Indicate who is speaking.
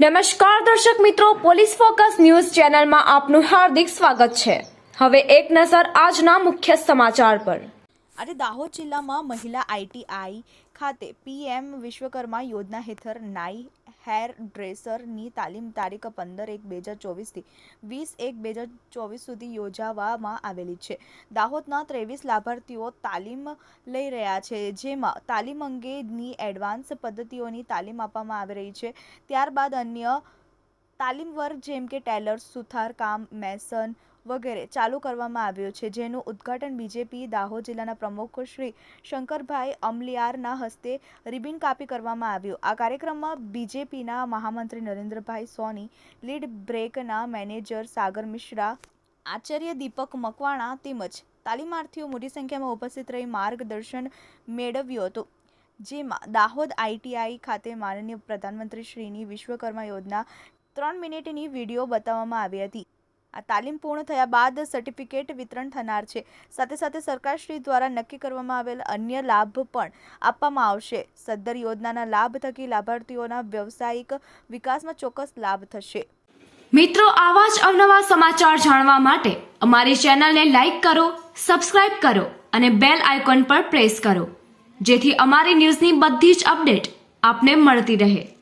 Speaker 1: નમસ્કાર દર્શક મિત્રો, પોલીસ ફોકસ ન્યૂઝ ચેનલમાં આપનું હાર્દિક સ્વાગત છે. હવે એક નજર આજના મુખ્ય સમાચાર પર.
Speaker 2: આજે દાહોદ જિલ્લામાં મહિલા આઈટીઆઈ ખાતે પીએમ વિશ્વકર્મા યોજના હેઠળ નાઈ હેર ડ્રેસરની તાલીમ તારીખ પંદર એક બે હજાર ચોવીસથી વીસ એક બે હજાર ચોવીસ સુધી યોજાવામાં આવેલી છે. દાહોદના ત્રેવીસ લાભાર્થીઓ તાલીમ લઈ રહ્યા છે, જેમાં તાલીમ અંગેની એડવાન્સ પદ્ધતિઓની તાલીમ આપવામાં આવી રહી છે. ત્યારબાદ અન્ય તાલીમ વર્ગ જેમ કે ટેલર, સુથાર, કામ, મેસન વગેરે ચાલુ કરવામાં આવ્યો છે. જેનું ઉદ્ઘાટન બીજેપી, દાહોદ જિલ્લાના પ્રમુખ શ્રી શંકરભાઈ અમલિયારના હસ્તે રિબિન કાપી કરવામાં આવ્યું. આ કાર્યક્રમમાં બીજેપીના મહામંત્રી નરેન્દ્રભાઈ સોની, લીડ બ્રેકના મેનેજર સાગર મિશ્રા, આચાર્ય દીપક મકવાણા તેમજ તાલીમાર્થીઓ મોટી સંખ્યામાં ઉપસ્થિત રહી માર્ગદર્શન મેળવ્યું હતું. જેમાં દાહોદ આઈટીઆઈ ખાતે માનનીય પ્રધાનમંત્રી શ્રીની વિશ્વકર્મા યોજના ત્રણ મિનિટની વીડિયો બતાવવામાં આવી હતી. આ તાલીમ પૂર્ણ થયા બાદ સર્ટિફિકેટ વિતરણ થનાર છે. સાથે સાથે સરકારશ્રી દ્વારા નક્કી કરવામાં આવેલ અન્ય લાભ પણ આપવામાં આવશે. સદ્દર યોજનાના લાભ થકી લાભાર્થીઓના વ્યવસાયિક વિકાસમાં ચોક્કસ લાભ થશે.
Speaker 1: મિત્રો, આવા જ અવનવા સમાચાર જાણવા માટે અમારી ચેનલને લાઇક કરો, સબસ્ક્રાઇબ કરો અને બેલ આઇકોન પર પ્રેસ કરો. જેથી અમારી ન્યૂઝની બધી જ અપડેટ આપને મળતી રહે.